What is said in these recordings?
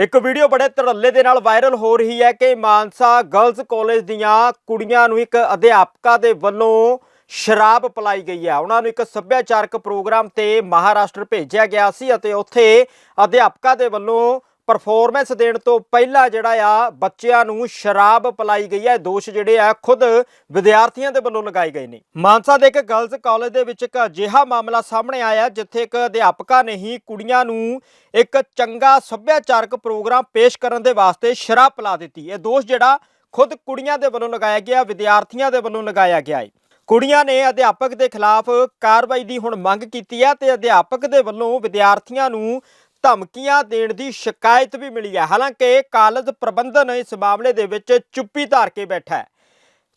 ਇੱਕ ਵੀਡੀਓ ਬੜੇ ਧੜੱਲੇ ਦੇ ਨਾਲ ਵਾਇਰਲ ਹੋ ਰਹੀ ਹੈ ਕਿ ਮਾਨਸਾ ਗਰਲਜ਼ ਕਾਲਜ ਦੀਆਂ ਕੁੜੀਆਂ ਨੂੰ ਇੱਕ ਅਧਿਆਪਕਾ ਦੇ ਵੱਲੋਂ ਸ਼ਰਾਬ ਪਿਲਾਈ ਗਈ ਹੈ। ਉਹਨਾਂ ਨੂੰ ਇੱਕ ਸੱਭਿਆਚਾਰਕ ਪ੍ਰੋਗਰਾਮ ਤੇ ਮਹਾਰਾਸ਼ਟਰ ਭੇਜਿਆ ਗਿਆ ਸੀ ਅਤੇ ਉੱਥੇ ਅਧਿਆਪਕਾ ਦੇ ਵੱਲੋਂ ਪਰਫਾਰਮੈਂਸ ਦੇਣ ਤੋਂ ਪਹਿਲਾਂ ਜਿਹੜਾ ਆ, ਬੱਚਿਆਂ ਨੂੰ ਸ਼ਰਾਬ ਪਿਲਾਈ ਗਈ ਹੈ ਦੋਸ਼ ਜਿਹੜੇ ਆ, ਖੁਦ ਵਿਦਿਆਰਥੀਆਂ ਦੇ ਵੱਲੋਂ ਲਗਾਏ ਗਏ ਨੇ। ਮਾਨਸਾ ਦੇ ਇੱਕ ਗਰਲਜ਼ ਕਾਲਜ ਦੇ ਵਿੱਚ ਇੱਕ ਅਜਿਹਾ ਮਾਮਲਾ ਸਾਹਮਣੇ ਆਇਆ, ਜਿੱਥੇ ਇੱਕ ਅਧਿਆਪਕਾ ਨੇ ਹੀ ਕੁੜੀਆਂ ਨੂੰ ਇੱਕ ਚੰਗਾ ਸੱਭਿਆਚਾਰਕ ਪ੍ਰੋਗਰਾਮ ਪੇਸ਼ ਕਰਨ ਦੇ ਵਾਸਤੇ ਸ਼ਰਾਬ ਪਿਲਾ ਦਿੱਤੀ। ਇਹ ਦੋਸ਼ ਜਿਹੜਾ ਖੁਦ ਕੁੜੀਆਂ ਦੇ ਵੱਲੋਂ ਲਗਾਇਆ ਗਿਆ, ਵਿਦਿਆਰਥੀਆਂ ਦੇ ਵੱਲੋਂ ਲਗਾਇਆ ਗਿਆ ਹੈ ਕੁੜੀਆਂ ਨੇ ਅਧਿਆਪਕ ਦੇ ਖਿਲਾਫ ਕਾਰਵਾਈ ਦੀ ਹੁਣ ਮੰਗ ਕੀਤੀ ਹੈ ਤੇ ਅਧਿਆਪਕ ਦੇ ਵੱਲੋਂ ਵਿਦਿਆਰਥੀਆਂ ਨੂੰ ਧਮਕੀਆਂ ਦੇਣ ਦੀ ਸ਼ਿਕਾਇਤ ਵੀ ਮਿਲੀ ਹੈ। ਹਾਲਾਂਕਿ ਕਾਲਜ ਪ੍ਰਬੰਧਨ ਇਸ ਮਾਮਲੇ ਦੇ ਵਿੱਚ ਚੁੱਪੀ ਧਾਰ ਕੇ ਬੈਠਾ ਹੈ।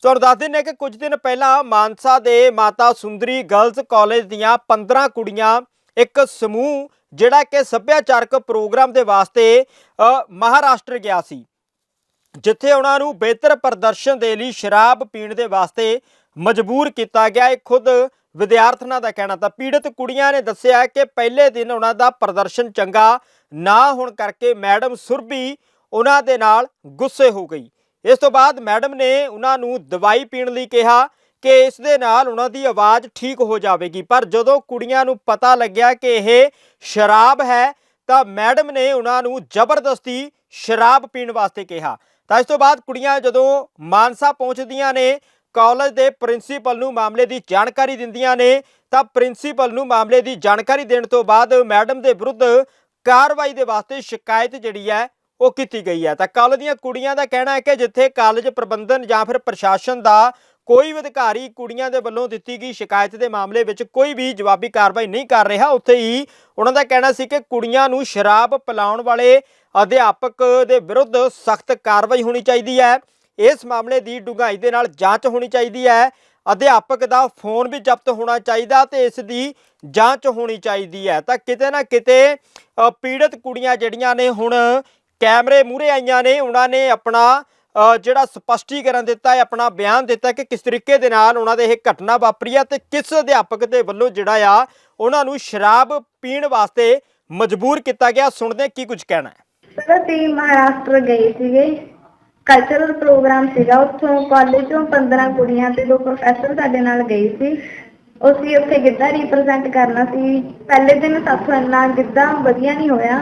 ਤੁਹਾਨੂੰ ਦੱਸ ਦਿੰਦੇ ਹਾਂ ਕਿ ਕੁਝ ਦਿਨ ਪਹਿਲਾਂ ਮਾਨਸਾ ਦੇ ਮਾਤਾ ਸੁੰਦਰੀ ਗਰਲਜ਼ ਕਾਲਜ ਦੀਆਂ 15 ਕੁੜੀਆਂ, ਇੱਕ ਸਮੂਹ, ਜਿਹੜਾ ਕਿ ਸੱਭਿਆਚਾਰਕ ਪ੍ਰੋਗਰਾਮ ਦੇ ਵਾਸਤੇ ਮਹਾਰਾਸ਼ਟਰ ਗਿਆ ਸੀ। ਜਿੱਥੇ ਉਹਨਾਂ ਨੂੰ ਬਿਹਤਰ ਪ੍ਰਦਰਸ਼ਨ ਦੇ ਲਈ ਸ਼ਰਾਬ ਪੀਣ ਦੇ ਵਾਸਤੇ ਮਜਬੂਰ ਕੀਤਾ ਗਿਆ। ਇਹ ਖੁਦ ਵਿਦਿਆਰਥਣਾਂ ਦਾ ਕਹਿਣਾ ਤਾਂ ਪੀੜਤ ਕੁੜੀਆਂ ਨੇ ਦੱਸਿਆ ਕਿ ਪਹਿਲੇ ਦਿਨ ਉਹਨਾਂ ਦਾ ਪ੍ਰਦਰਸ਼ਨ ਚੰਗਾ, ਨਾ ਹੋਣ ਕਰਕੇ ਮੈਡਮ ਸੁਰਬੀ ਉਹਨਾਂ ਦੇ ਨਾਲ ਗੁੱਸੇ ਹੋ ਗਈ। ਇਸ ਤੋਂ ਬਾਅਦ ਮੈਡਮ ਨੇ ਉਹਨਾਂ ਨੂੰ ਦਵਾਈ ਪੀਣ ਲਈ ਕਿਹਾ ਕਿ ਇਸ ਦੇ ਨਾਲ ਉਹਨਾਂ ਦੀ ਆਵਾਜ਼ ਠੀਕ ਹੋ ਜਾਵੇਗੀ। ਪਰ ਜਦੋਂ ਕੁੜੀਆਂ ਨੂੰ ਪਤਾ ਲੱਗਿਆ ਕਿ ਇਹ ਸ਼ਰਾਬ ਹੈ, ਤਾਂ ਮੈਡਮ ਨੇ ਉਹਨਾਂ ਨੂੰ ਜ਼ਬਰਦਸਤੀ ਸ਼ਰਾਬ ਪੀਣ ਵਾਸਤੇ ਕਿਹਾ। ਤਾਂ ਇਸ ਤੋਂ ਬਾਅਦ ਕੁੜੀਆਂ ਜਦੋਂ ਮਾਨਸਾ ਪਹੁੰਚਦੀਆਂ ਨੇ ਕਾਲਜ ਦੇ ਪ੍ਰਿੰਸੀਪਲ ਨੂੰ ਮਾਮਲੇ ਦੀ ਜਾਣਕਾਰੀ ਦਿੰਦੀਆਂ ਨੇ, ਤਾਂ ਪ੍ਰਿੰਸੀਪਲ ਨੂੰ ਮਾਮਲੇ ਦੀ ਜਾਣਕਾਰੀ ਦੇਣ ਤੋਂ ਬਾਅਦ ਮੈਡਮ ਦੇ ਵਿਰੁੱਧ ਕਾਰਵਾਈ ਦੇ ਵਾਸਤੇ ਸ਼ਿਕਾਇਤ ਜਿਹੜੀ ਹੈ, ਉਹ ਕੀਤੀ ਗਈ ਹੈ। ਤਾਂ ਕਾਲਜ ਦੀਆਂ ਕੁੜੀਆਂ ਦਾ ਕਹਿਣਾ ਹੈ ਕਿ ਜਿੱਥੇ ਕਾਲਜ ਪ੍ਰਬੰਧਨ ਜਾਂ ਫਿਰ ਪ੍ਰਸ਼ਾਸਨ ਦਾ ਕੋਈ ਵੀ ਅਧਿਕਾਰੀ ਕੁੜੀਆਂ ਦੇ ਵੱਲੋਂ ਦਿੱਤੀ ਗਈ ਸ਼ਿਕਾਇਤ ਦੇ ਮਾਮਲੇ ਵਿੱਚ ਕੋਈ ਵੀ ਜਵਾਬੀ ਕਾਰਵਾਈ ਨਹੀਂ ਕਰ ਰਿਹਾ, ਉੱਥੇ ਹੀ ਉਹਨਾਂ ਦਾ ਕਹਿਣਾ ਸੀ ਕਿ ਕੁੜੀਆਂ ਨੂੰ ਸ਼ਰਾਬ ਪਿਲਾਉਣ ਵਾਲੇ ਅਧਿਆਪਕ ਦੇ ਵਿਰੁੱਧ ਸਖਤ ਕਾਰਵਾਈ ਹੋਣੀ ਚਾਹੀਦੀ ਹੈ। ਇਸ ਮਾਮਲੇ ਦੀ ਡੂੰਘਾਈ ਦੇ ਨਾਲ ਜਾਂਚ ਹੋਣੀ ਚਾਹੀਦੀ ਹੈ। ਅਧਿਆਪਕ ਦਾ ਫੋਨ ਵੀ ਜ਼ਬਤ ਹੋਣਾ ਚਾਹੀਦਾ ਤੇ ਇਸ ਦੀ ਜਾਂਚ ਹੋਣੀ ਚਾਹੀਦੀ ਹੈ। ਤਾਂ ਕਿਤੇ ਨਾ ਕਿਤੇ ਪੀੜਤ ਕੁੜੀਆਂ ਜਿਹੜੀਆਂ ਨੇ ਹੁਣ ਕੈਮਰੇ ਮੂਹਰੇ ਆਈਆਂ ਨੇ, ਉਹਨਾਂ ਨੇ ਆਪਣਾ ਜਿਹੜਾ ਸਪਸ਼ਟੀਕਰਨ ਦਿੱਤਾ ਹੈ, ਆਪਣਾ ਬਿਆਨ ਦਿੱਤਾ ਕਿ ਕਿਸ ਤਰੀਕੇ ਦੇ ਨਾਲ ਉਹਨਾਂ ਦੇ ਇਹ ਘਟਨਾ ਵਾਪਰੀ ਹੈ ਤੇ ਕਿਸ ਅਧਿਆਪਕ ਦੇ ਵੱਲੋਂ ਜਿਹੜਾ ਆ, ਉਹਨਾਂ ਨੂੰ ਸ਼ਰਾਬ ਪੀਣ ਵਾਸਤੇ ਮਜਬੂਰ ਕੀਤਾ ਗਿਆ। ਸੁਣਦੇ ਕੀ ਕੁਝ ਕਹਿਣਾ ਹੈ। ਸਰ ਅਸੀਂ ਮਹਾਰਾਸ਼ਟਰ ਗਏ ਸੀਗੇ। ਕਲਚਰਲ ਪ੍ਰੋਗਰਾਮ ਸੀਗਾ, ਉੱਥੋਂ ਕਾਲਜ ਚੋਂ 15 ਕੁੜੀਆਂ ਤੇ ਦੋ ਪ੍ਰੋਫੈਸਰ ਸਾਡੇ ਨਾਲ ਗਏ ਸੀ। ਅਸੀਂ ਉੱਥੇ ਗਿੱਧਾ ਰਿਪਰੈਜ਼ੈਂਟ ਕਰਨਾ ਸੀ। ਪਹਿਲੇ ਦਿਨ ਸਾਥੋਂ ਇੰਨਾ ਗਿੱਧਾ ਵਧੀਆ ਨਹੀਂ ਹੋਇਆ।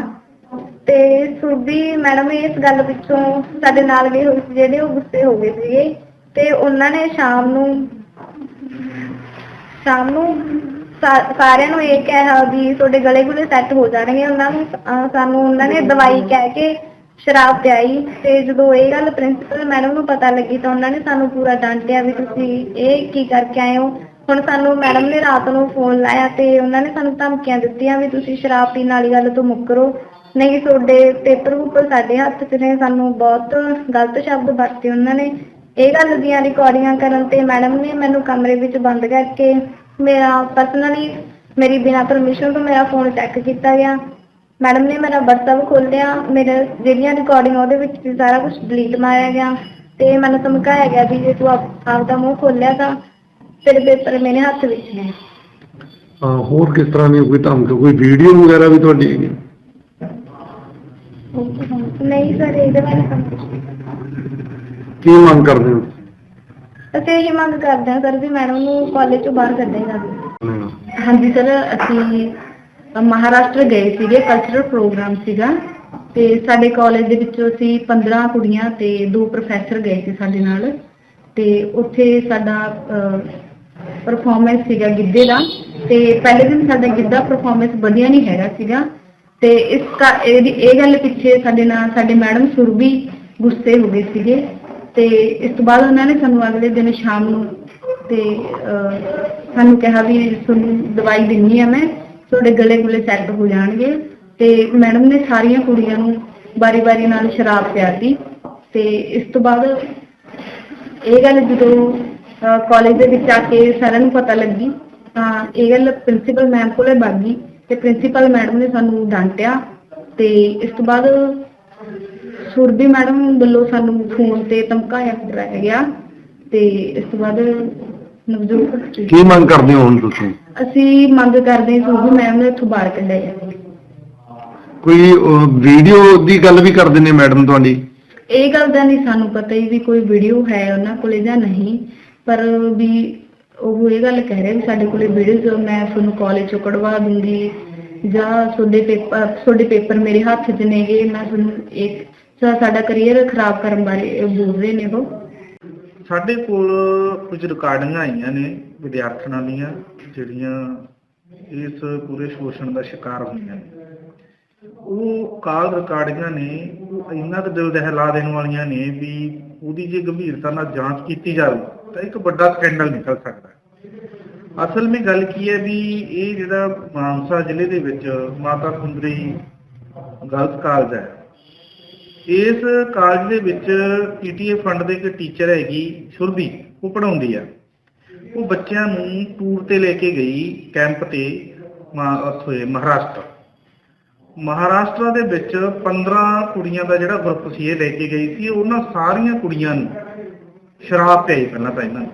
ਤੇ ਸੁਰਭੀ ਮੈਡਮ ਇਸ ਗੱਲ ਪਿੱਛੋਂ ਸਾਡੇ ਨਾਲ ਗਏ ਹੋਏ ਸੀ, ਜਿਹੜੇ ਉਹ ਗੁੱਸੇ ਹੋ ਗਏ ਸੀਗੇ। ਤੇ ਉਹਨਾਂ ਨੇ ਸ਼ਾਮ ਨੂੰ ਸ਼ਾਮ ਨੂੰ ਸਾ- ਸਾਰਿਆਂ ਨੂੰ ਇਹ ਕਿਹਾ ਵੀ ਤੁਹਾਡੇ ਗਲੇ ਗੁਲੇ ਸੈੱਟ ਹੋ ਜਾਣਗੇ। ਉਹਨਾਂ ਨੂੰ, ਅਹ, ਸਾਨੂੰ ਉਹਨਾਂ ਨੇ ਦਵਾਈ ਕਹਿ ਕੇ ਸ਼ਰਾਬ ਪਿਆਈ ਤੇ ਜਦੋਂ ਇਹ ਗੱਲ ਪ੍ਰਿੰਸੀਪਲ ਮੈਡਮ ਨੂੰ ਪਤਾ ਲੱਗੀ ਤਾਂ ਉਹਨਾਂ ਨੇ ਸਾਨੂੰ ਪੂਰਾ ਡਾਂਟਿਆ ਵੀ ਤੁਸੀਂ ਇਹ ਕੀ ਕਰਕੇ ਆਏ ਹੋ। ਹੁਣ ਸਾਨੂੰ ਮੈਡਮ ਨੇ ਰਾਤ ਨੂੰ ਫੋਨ ਲਾਇਆ ਤੇ ਉਹਨਾਂ ਨੇ ਸਾਨੂੰ ਧਮਕੀਆਂ ਦਿੱਤੀਆਂ ਵੀ ਤੁਸੀਂ ਸ਼ਰਾਬ ਪੀਣ ਵਾਲੀ ਗੱਲ ਤੋਂ ਮੁੱਕਰੋ। ਨਹੀਂ, ਤੁਹਾਡੇ ਪੇਪਰ ਉੱਪਰ ਸਾਡੇ ਹੱਥ 'ਚ ਨੇ, ਸਾਨੂੰ ਬਹੁਤ ਗਲਤ ਸ਼ਬਦ ਵਰਤੇ ਉਹਨਾਂ ਨੇ। ਇਹ ਗੱਲ ਦੀਆਂ ਰਿਕਾਰਡਿੰਗਾਂ ਕਰਨ ਤੇ ਮੈਡਮ ਨੇ ਮੈਨੂੰ ਕਮਰੇ ਵਿੱਚ ਬੰਦ ਕਰਕੇ ਮੇਰਾ ਪਰਸਨਲੀ ਮੇਰੀ ਬਿਨਾਂ ਪਰਮਿਸ਼ਨ ਤੋਂ ਮੇਰਾ ਫੋਨ ਚੈੱਕ ਕੀਤਾ ਗਿਆ। ਮੈਡਮ ਨੇ ਮੇਰਾ WhatsApp ਖੋਲ੍ਹਿਆ ਮੇਰੇ ਜਿਹੜੀਆਂ ਰਿਕਾਰਡਿੰਗ ਉਹਦੇ ਵਿੱਚ ਸੀ ਸਾਰਾ ਕੁਝ ਡਿਲੀਟ ਮਾਰਿਆ ਗਿਆ ਤੇ ਮੈਨੂੰ ਧਮਕਾਇਆ ਗਿਆ ਵੀ ਜੇ ਤੂੰ ਆਪ- ਆਪਦਾ ਮੂੰਹ ਖੋਲ੍ਹਿਆ ਤਾਂ ਤੇਰੇ ਪੇਪਰ ਮੇਰੇ ਹੱਥ ਵਿੱਚ ਨੇ ਹੋਰ ਕਿਸ ਤਰ੍ਹਾਂ ਦੀ ਕੋਈ ਧਮਕ ਕੋਈ ਵੀਡੀਓ ਵਗੈਰਾ ਵੀ ਤੁਹਾਡੀ ਹੈਗੀ ਨਹੀਂ ਸਰ ਇਹਦੇ ਬਾਰੇ ਤਾਂ ਕੁਛ ਨਹੀਂ। ਕੀ ਮੰਗ ਕਰਦੇ ਹੋ ਅਸੀਂ ਇਹ ਮੰਗ ਕਰਦੇ ਹਾਂ ਸਰ ਵੀ ਮੈਡਮ ਨੂੰ ਕਾਲਜ ਤੋਂ ਬਾਹਰ ਕੱਢਿਆ ਜਾਵੇ। ਹਾਂਜੀ ਸਰ ਅਸੀਂ ਮਹਾਰਾਸ਼ਟਰ ਗਏ ਸੀਗੇ ਕਲਚਰਲ ਪ੍ਰੋਗਰਾਮ ਸੀਗਾ ਤੇ ਸਾਡੇ ਕਾਲਜ ਦੇ ਵਿੱਚੋਂ ਅਸੀਂ 15 ਕੁੜੀਆਂ ਤੇ ਦੋ ਪ੍ਰੋਫੈਸਰ ਗਏ ਸੀ ਸਾਡੇ ਨਾਲ ਤੇ ਉੱਥੇ ਸਾਡਾ ਪਰਫਾਰਮੈਂਸ ਸੀਗਾ ਗਿੱਧੇ ਦਾ ਤੇ ਪਹਿਲੇ ਦਿਨ ਸਾਡਾ ਗਿੱਧਾ ਪਰਫਾਰਮੈਂਸ ਵਧੀਆ ਨਹੀਂ ਹੈਗਾ ਸੀਗਾ ਤੇ ਇਸ ਕਾ- ਇਹ ਗੱਲ ਪਿੱਛੇ ਸਾਡੇ ਨਾਲ, ਸਾਡੇ ਮੈਡਮ ਸੁਰਭੀ ਗੁੱਸੇ ਹੋ ਗਏ ਸੀਗੇ ਤੇ ਇਸ ਤੋਂ ਬਾਅਦ ਉਹਨਾਂ ਨੇ ਸਾਨੂੰ ਅਗਲੇ ਦਿਨ ਸ਼ਾਮ ਨੂੰ ਤੇ ਸਾਨੂੰ ਕਿਹਾ ਵੀ ਤੁਹਾਨੂੰ ਦਵਾਈ ਦਿੰਨੀ ਆ ਮੈਂ ਤੁਹਾਡੇ ਗਲੇ ਗੁਲੇ ਸੈੱਟ ਹੋ ਜਾਣਗੇ ਤੇ ਮੈਡਮ ਨੇ ਸਾਰੀਆਂ ਕੁੜੀਆਂ ਨੂੰ ਬਾਰੀ-ਬਾਰੀ ਨਾਲ ਸ਼ਰਾਬ ਪਿਆਤੀ ਤੇ ਇਸ ਤੋਂ ਬਾਅਦ ਇਹ ਗੱਲ ਜਦੋਂ ਕਾਲਜ ਦੇ ਵਿੱਚ ਆ ਕੇ ਸਾਰਿਆਂ ਨੂੰ ਪਤਾ ਲੱਗੀ, ਤਾਂ ਇਹ ਗੱਲ ਪ੍ਰਿੰਸੀਪਲ ਮੈਮ ਕੋਲੇ ਵਗ ਤੇ ਪ੍ਰਿੰਸੀਪਲ ਮੈਡਮ ਨੇ ਸਾਨੂੰ ਡਾਂਟਿਆ ਤੇ ਇਸ ਤੋਂ ਬਾਅਦ ਸੁਰਭੀ ਮੈਡਮ ਵੱਲੋਂ ਸਾਨੂੰ ਫੋਨ ਤੇ ਧਮਕਾਇਆ ਕਰਾਇਆ ਗਿਆ ਤੇ ਇਸ ਤੋਂ ਬਾਅਦ ਨਵਜੋਤ ਕੀ ਮੰਗ ਕਰਦੇ ਹੋ ਹੁਣ ਤੁਸੀਂ? ਅਸੀਂ ਮੰਗ ਕਰਦੇ ਹਾਂ ਸੁਰਭੀ ਮੈਮ ਨੂੰ ਇੱਥੋਂ ਬਾਹਰ ਕੱਢਿਆ ਜਾਵੇ। ਕੋਈ ਵੀਡੀਓ ਦੀ ਗੱਲ ਵੀ ਕਰਦੇ ਨੇ ਮੈਡਮ ਤੁਹਾਡੀ? ਇਹ ਗੱਲ ਦਾ ਨਹੀਂ ਸਾਨੂੰ ਪਤਾ ਹੀ ਵੀ ਕੋਈ ਵੀਡੀਓ ਹੈ ਉਹਨਾਂ ਕੋਲੇ ਜਾਂ ਨਹੀਂ ਪਰ ਵੀ ਉਹ ਇਹ ਗੱਲ ਕਹਿ ਰਹੇ ਵੀ ਸਾਡੇ ਕੋਲੇ ਵੀਡੀਓ ਮੈਂ ਤੁਹਾਨੂੰ ਕਾਲਜ ਚੋਂ ਕਢਵਾ ਦੂੰਗੀ। ਜਾਂ ਤੁਹਾਡੇ ਪੇਪਰ ਤੁਹਾਡੇ ਪੇਪਰ ਮੇਰੇ ਹੱਥ 'ਚ ਨੇਗੇ ਮੈਂ ਤੁਹਾਨੂੰ ਇੱਕ ਸਾ- ਸਾਡਾ ਕੈਰੀਅਰ ਖਰਾਬ ਕਰਨ ਬਾਰੇ ਬੋਲ ਰਹੇ ਨੇ ਉਹ। ਸਾਡੇ ਕੋਲ ਕੁਝ ਰਿਕਾਰਡਿੰਗਾਂ ਆਈਆਂ ਨੇ ਵਿਦਿਆਰਥਣਾਂ ਦੀਆਂ, ਜਿਹੜੀਆਂ ਇਸ ਪੂਰੇ ਸ਼ੋਸ਼ਣ ਦਾ ਸ਼ਿਕਾਰ ਹੋਈਆਂ ਨੇ। ਉਹ ਕਾਲ ਰਿਕਾਰਡਿੰਗਾਂ ਨੇ, ਉਹ ਇੰਨਾ ਕੁ ਦਿਲ ਦਹਿਲਾ ਦੇਣ ਵਾਲੀਆਂ ਨੇ ਵੀ ਉਹਦੀ ਜੇ ਗੰਭੀਰਤਾ ਨਾਲ ਜਾਂਚ ਕੀਤੀ ਜਾਵੇ ਤਾਂ ਇੱਕ ਵੱਡਾ ਸਕੈਂਡਲ ਨਿਕਲ ਸਕਦਾ ਅਸਲ ਵਿੱਚ ਗੱਲ ਕੀ ਹੈ ਵੀ ਇਹ ਜਿਹੜਾ ਮਾਨਸਾ ਜ਼ਿਲ੍ਹੇ ਦੇ ਵਿੱਚ ਮਾਤਾ ਸੁੰਦਰੀ ਗਲਤ ਕਾਲਜ ਹੈ। ਇਸ ਕਾਲਜ ਦੇ ਵਿੱਚ ਪੀਟੀਏ ਫੰਡ ਦੇ ਇੱਕ ਟੀਚਰ ਹੈਗੀ ਸੁਰਭੀ ਉਹ ਪੜਾਉਂਦੀ ਆ। ਉਹ ਬੱਚਿਆਂ ਨੂੰ ਟੂਰ ਤੇ ਲੈ ਕੇ ਗਈ ਕੈਂਪ ਤੇ ਉੱਥੇ ਮਹਾਰਾਸ਼ਟਰ। ਮਹਾਰਾਸ਼ਟਰ ਦੇ ਵਿੱਚ 15 ਕੁੜੀਆਂ ਦਾ ਜਿਹੜਾ ਗਰੁੱਪ ਸੀ, ਇਹ ਲੈ ਕੇ ਗਈ ਸੀ। ਉਹਨਾਂ ਸਾਰੀਆਂ ਕੁੜੀਆਂ ਨੂੰ ਸ਼ਰਾਬ ਪਿਆਈ ਪਹਿਲਾਂ ਤਾਂ ਇਹਨਾਂ ਨੂੰ।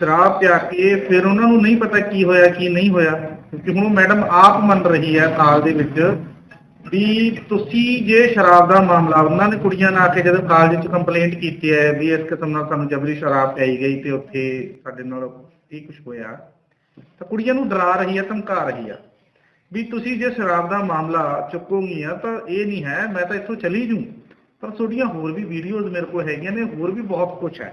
ਸ਼ਰਾਬ ਪਿਆ ਕੇ ਫਿਰ ਉਹਨਾਂ ਨੂੰ ਨਹੀਂ ਪਤਾ ਕੀ ਹੋਇਆ, ਕੀ ਨਹੀਂ ਹੋਇਆ। ਕਿਉਂਕਿ ਹੁਣ ਮੈਡਮ ਆਪ ਮੰਨ ਰਹੀ ਹੈ ਕਾਲ ਦੇ ਵਿੱਚ ਵੀ ਤੁਸੀਂ ਜੇ ਸ਼ਰਾਬ ਦਾ ਮਾਮਲਾ, ਉਹਨਾਂ ਨੇ ਕੁੜੀਆਂ ਨੇ ਆ ਕੇ ਜਦੋਂ ਕਾਲਜ 'ਚ ਕੰਪਲੇਂਟ ਕੀਤੀ ਹੈ ਵੀ ਇਸ ਕਿਸਮ ਨਾਲ ਸਾਨੂੰ ਜਬਰੀ ਸ਼ਰਾਬ ਪਿਆਈ ਗਈ ਤੇ ਉੱਥੇ ਸਾਡੇ ਨਾਲ ਇਹ ਕੁਝ ਹੋਇਆ, ਤਾਂ ਕੁੜੀਆਂ ਨੂੰ ਡਰਾ ਰਹੀ ਹੈ ਧਮਕਾ ਰਹੀ ਆ, ਵੀ ਤੁਸੀਂ ਜੇ ਸ਼ਰਾਬ ਦਾ ਮਾਮਲਾ ਚੁੱਕੋਗੀਆਂ ਤਾਂ ਇਹ ਨਹੀਂ ਹੈ, ਮੈਂ ਤਾਂ ਇੱਥੋਂ ਚਲੀ ਜੂ ਪਰ ਤੁਹਾਡੀਆਂ ਹੋਰ ਵੀ ਵੀਡੀਓਜ਼ ਮੇਰੇ ਕੋਲ ਹੈਗੀਆਂ ਨੇ, ਹੋਰ ਵੀ ਬਹੁਤ ਕੁਝ ਹੈ।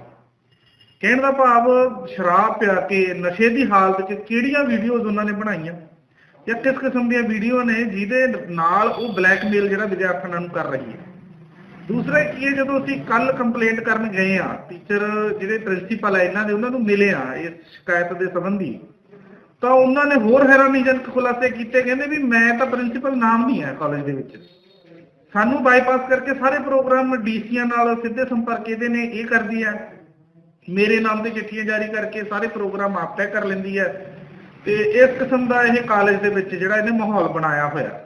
ਕਹਿਣ ਦਾ ਭਾਵ, ਸ਼ਰਾਬ ਪਿਆ ਕੇ ਨਸ਼ੇ ਦੀ ਹਾਲਤ 'ਚ ਕਿਹੜੀਆਂ ਵੀਡੀਓਜ਼ ਉਹਨਾਂ ਨੇ ਬਣਾਈਆਂ? ਜਾਂ ਕਿਸ ਕਿਸਮ ਦੀਆਂ ਵੀਡੀਓ ਨੇ ਜਿਹਦੇ ਨਾਲ ਉਹ ਬਲੈਕਮੇਲ ਜਿਹੜਾ ਵਿਦਿਆਰਥਣਾਂ ਨੂੰ ਕਰ ਰਹੀ ਹੈ। ਦੂਸਰਾ ਕੀ ਹੈ ਜਦੋਂ ਅਸੀਂ ਕੱਲ ਕੰਪਲੇਂਟ ਕਰਨ ਗਏ ਆ ਟੀਚਰ ਜਿਹੜੇ ਪ੍ਰਿੰਸੀਪਲ ਹੈ ਇਹਨਾਂ ਦੇ ਉਹਨਾਂ ਨੂੰ ਮਿਲੇ ਆ ਇਸ ਸ਼ਿਕਾਇਤ ਦੇ ਸੰਬੰਧੀ, ਤਾਂ ਉਹਨਾਂ ਨੇ ਹੋਰ ਹੈਰਾਨੀਜਨਕ ਖੁਲਾਸੇ ਕੀਤੇ, ਕਹਿੰਦੇ ਵੀ ਮੈਂ ਤਾਂ ਪ੍ਰਿੰਸੀਪਲ ਨਾਮ ਨਹੀਂ ਹੈ ਕਾਲਜ ਦੇ ਵਿੱਚ। ਸਾਨੂੰ ਬਾਈਪਾਸ ਕਰਕੇ ਸਾਰੇ ਪ੍ਰੋਗਰਾਮ ਡੀਸੀਆਂ ਨਾਲ ਸਿੱਧੇ ਸੰਪਰਕ ਇਹਦੇ ਨੇ, ਇਹ ਕਰਦੀ ਹੈ। ਮੇਰੇ ਨਾਮ ਤੇ ਚਿੱਠੀਆਂ ਜਾਰੀ ਕਰਕੇ ਸਾਰੇ ਪ੍ਰੋਗਰਾਮ ਆਪ ਤੈਅ ਕਰ ਲੈਂਦੀ ਹੈ। ਤੇ ਇਸ ਕਿਸਮ ਦਾ ਇਹ ਕਾਲਜ ਦੇ ਵਿੱਚ ਜਿਹੜਾ ਇਹਨੇ ਮਾਹੌਲ ਬਣਾਇਆ ਹੋਇਆ।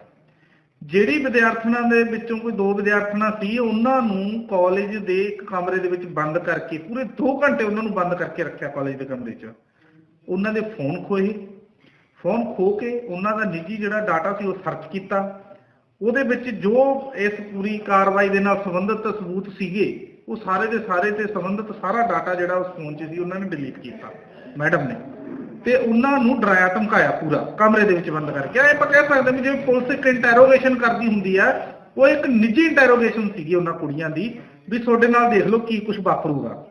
ਜਿਹੜੀ ਵਿਦਿਆਰਥਣਾਂ ਦੇ ਵਿੱਚੋਂ ਕੋਈ ਦੋ ਵਿਦਿਆਰਥਣਾਂ ਸੀ, ਉਹਨਾਂ ਨੂੰ ਕਾਲਜ ਦੇ ਇੱਕ ਕਮਰੇ ਦੇ ਵਿੱਚ ਬੰਦ ਕਰਕੇ, ਪੂਰੇ 2 ਘੰਟੇ ਉਹਨਾਂ ਨੂੰ ਬੰਦ ਕਰਕੇ ਰੱਖਿਆ ਕਾਲਜ ਦੇ ਕਮਰੇ 'ਚ। ਉਹਨਾਂ ਦੇ ਫੋਨ ਖੋਏ ਫੋਨ ਖੋ ਕੇ ਉਹਨਾਂ ਦਾ ਨਿੱਜੀ ਜਿਹੜਾ ਡਾਟਾ ਸੀ ਉਹ ਸਰਚ ਕੀਤਾ। ਉਹਦੇ ਵਿੱਚ ਜੋ ਇਸ ਪੂਰੀ ਕਾਰਵਾਈ ਦੇ ਨਾਲ ਸੰਬੰਧਿਤ ਸਬੂਤ ਸੀਗੇ, ਉਹ ਸਾਰੇ ਦੇ ਸਾਰੇ ਤੇ ਸੰਬੰਧਿਤ ਸਾਰਾ ਡਾਟਾ ਜਿਹੜਾ ਉਸ ਫੋਨ 'ਚ ਸੀ, ਉਹਨਾਂ ਨੇ ਡਿਲੀਟ ਕੀਤਾ ਮੈਡਮ ਨੇ। ਤੇ ਉਹਨਾਂ ਨੂੰ ਡਰਾਇਆ, ਧਮਕਾਇਆ ਪੂਰਾ, ਕਮਰੇ ਦੇ ਵਿੱਚ ਬੰਦ ਕਰਕੇ। ਇਹ ਆਪਾਂ ਕਹਿ ਸਕਦੇ ਵੀ ਜਿਵੇਂ ਪੁਲਿਸ ਇੱਕ ਇੰਟਰੋਗੇਸ਼ਨ ਕਰਦੀ ਹੁੰਦੀ ਆ, ਉਹ ਇੱਕ ਨਿੱਜੀ ਇੰਟਰੋਗੇਸ਼ਨ ਸੀਗੀ ਉਹਨਾਂ ਕੁੜੀਆਂ ਦੀ, ਵੀ ਤੁਹਾਡੇ ਨਾਲ ਦੇਖ ਲਓ ਕੀ ਕੁਝ ਵਾਪਰੂਗਾ।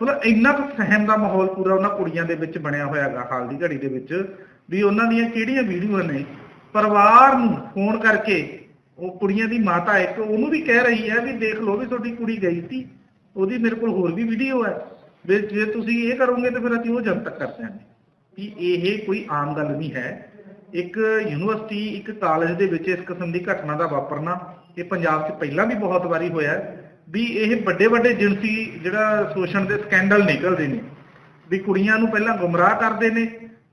ਮਤਲਬ ਇੰਨਾ ਕੁ ਸਹਿਮ ਦਾ ਮਾਹੌਲ ਪੂਰਾ ਉਹਨਾਂ ਕੁੜੀਆਂ ਦੇ ਵਿੱਚ ਬਣਿਆ ਹੋਇਆ ਹੈਗਾ ਹਾਲ ਦੀ ਘੜੀ ਦੇ ਵਿੱਚ, ਵੀ ਉਹਨਾਂ ਦੀਆਂ ਕਿਹੜੀਆਂ ਵੀਡੀਓ ਨੇ, ਪਰਿਵਾਰ ਨੂੰ ਫੋਨ ਕਰਕੇ ਉਹ ਕੁੜੀਆਂ ਦੀ ਮਾਤਾ ਇੱਕ, ਉਹਨੂੰ ਵੀ ਕਹਿ ਰਹੀ ਹੈ ਵੀ ਦੇਖ ਲਓ ਵੀ ਤੁਹਾਡੀ ਕੁੜੀ ਗਈ ਸੀ, ਉਹਦੀ ਮੇਰੇ ਕੋਲ ਹੋਰ ਵੀ ਵੀਡੀਓ ਹੈ। ਵੀ ਜੇ ਤੁਸੀਂ ਇਹ ਕਰੋਗੇ ਤਾਂ ਫਿਰ ਅਸੀਂ ਉਹ ਜਨਤਕ ਕਰ ਦਿਆਂਗੇ। ਵੀ ਇਹ ਕੋਈ ਆਮ ਗੱਲ ਨਹੀਂ ਹੈ। ਇੱਕ ਯੂਨੀਵਰਸਿਟੀ, ਇੱਕ ਕਾਲਜ ਦੇ ਵਿੱਚ ਇਸ ਕਿਸਮ ਦੀ ਘਟਨਾ ਦਾ ਵਾਪਰਨਾ, ਇਹ ਪੰਜਾਬ 'ਚ ਪਹਿਲਾਂ ਵੀ ਬਹੁਤ ਵਾਰੀ ਹੋਇਆ ਵੀ ਇਹ ਵੱਡੇ ਵੱਡੇ ਜਿਨਸੀ ਜਿਹੜਾ ਸ਼ੋਸ਼ਣ ਦੇ ਸਕੈਂਡਲ ਨਿਕਲਦੇ ਨੇ, ਵੀ ਕੁੜੀਆਂ ਨੂੰ ਪਹਿਲਾਂ ਗੁੰਮਰਾਹ ਕਰਦੇ ਨੇ,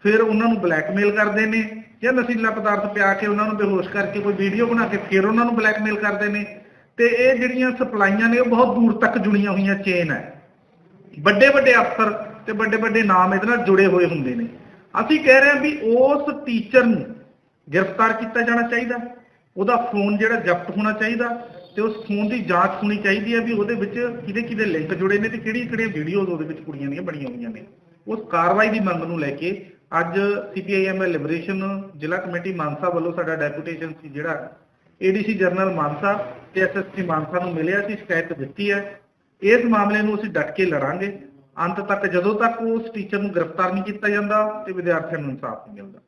ਫਿਰ ਉਹਨਾਂ ਨੂੰ ਬਲੈਕਮੇਲ ਕਰਦੇ ਨੇ, ਜਾਂ ਨਸ਼ੀਲਾ ਪਦਾਰਥ ਪਿਆ ਕੇ ਉਹਨਾਂ ਨੂੰ ਬੇਹੋਸ਼ ਕਰਕੇ ਕੋਈ ਵੀਡੀਓ ਬਣਾ ਕੇ ਫਿਰ ਉਹਨਾਂ ਨੂੰ ਬਲੈਕਮੇਲ ਕਰਦੇ ਨੇ। ਤੇ ਇਹ ਜਿਹੜੀਆਂ ਸਪਲਾਈਆਂ ਨੇ, ਉਹ ਬਹੁਤ ਦੂਰ ਤੱਕ ਜੁੜੀਆਂ ਹੋਈਆਂ ਚੇਨ ਹੈ। ਵੱਡੇ ਵੱਡੇ ਅਫਸਰ ਤੇ ਵੱਡੇ ਵੱਡੇ ਨਾਮ ਇਹਦੇ ਨਾਲ ਜੁੜੇ ਹੋਏ ਹੁੰਦੇ ਨੇ। ਅਸੀਂ ਕਹਿ ਰਹੇ ਹਾਂ ਵੀ ਉਸ ਟੀਚਰ ਨੂੰ ਗ੍ਰਿਫਤਾਰ ਕੀਤਾ ਜਾਣਾ ਚਾਹੀਦਾ, ਉਹਦਾ ਫੋਨ ਜਿਹੜਾ ਜ਼ਬਤ ਹੋਣਾ ਚਾਹੀਦਾ ਤੇ ਉਸ ਫੋਨ ਦੀ ਜਾਂਚ ਹੋਣੀ ਚਾਹੀਦੀ ਹੈ ਵੀ ਉਹਦੇ ਵਿੱਚ ਕਿਹਦੇ ਕਿਹਦੇ ਲਿੰਕ ਜੁੜੇ ਨੇ ਤੇ ਕਿਹੜੀਆਂ ਕਿਹੜੀਆਂ ਵੀਡੀਓਜ਼ ਉਹਦੇ ਵਿੱਚ ਕੁੜੀਆਂ ਦੀਆਂ ਬਣੀਆਂ ਹੋਈਆਂ ਨੇ। ਉਸ ਕਾਰਵਾਈ ਦੀ ਮੰਗ ਨੂੰ ਲੈ ਕੇ ਅੱਜ ਸੀਪੀਆਈਐਮ ਲਿਬਰੇਸ਼ਨ ਜ਼ਿਲ੍ਹਾ ਕਮੇਟੀ ਮਾਨਸਾ ਵੱਲੋਂ ਸਾਡਾ ਡੈਪੂਟੇਸ਼ਨ ਸੀ ਜਿਹੜਾ ਏਡੀਸੀ ਜਨਰਲ ਮਾਨਸਾ ਤੇ ਐਸਐਸਪੀ ਮਾਨਸਾ ਨੂੰ ਮਿਲਿਆ ਸੀ, ਸ਼ਿਕਾਇਤ ਦਿੱਤੀ ਹੈ। ਇਸ ਮਾਮਲੇ ਨੂੰ ਅਸੀਂ ਡਟ ਕੇ ਲੜਾਂਗੇ। ਅੰਤ ਤੱਕ, ਜਦੋਂ ਤੱਕ ਉਸ ਟੀਚਰ ਨੂੰ ਗ੍ਰਿਫਤਾਰ ਨਹੀਂ ਕੀਤਾ ਜਾਂਦਾ ਤੇ ਵਿਦਿਆਰਥੀਆਂ ਨੂੰ ਇਨਸਾਫ ਨਹੀਂ ਮਿਲਦਾ।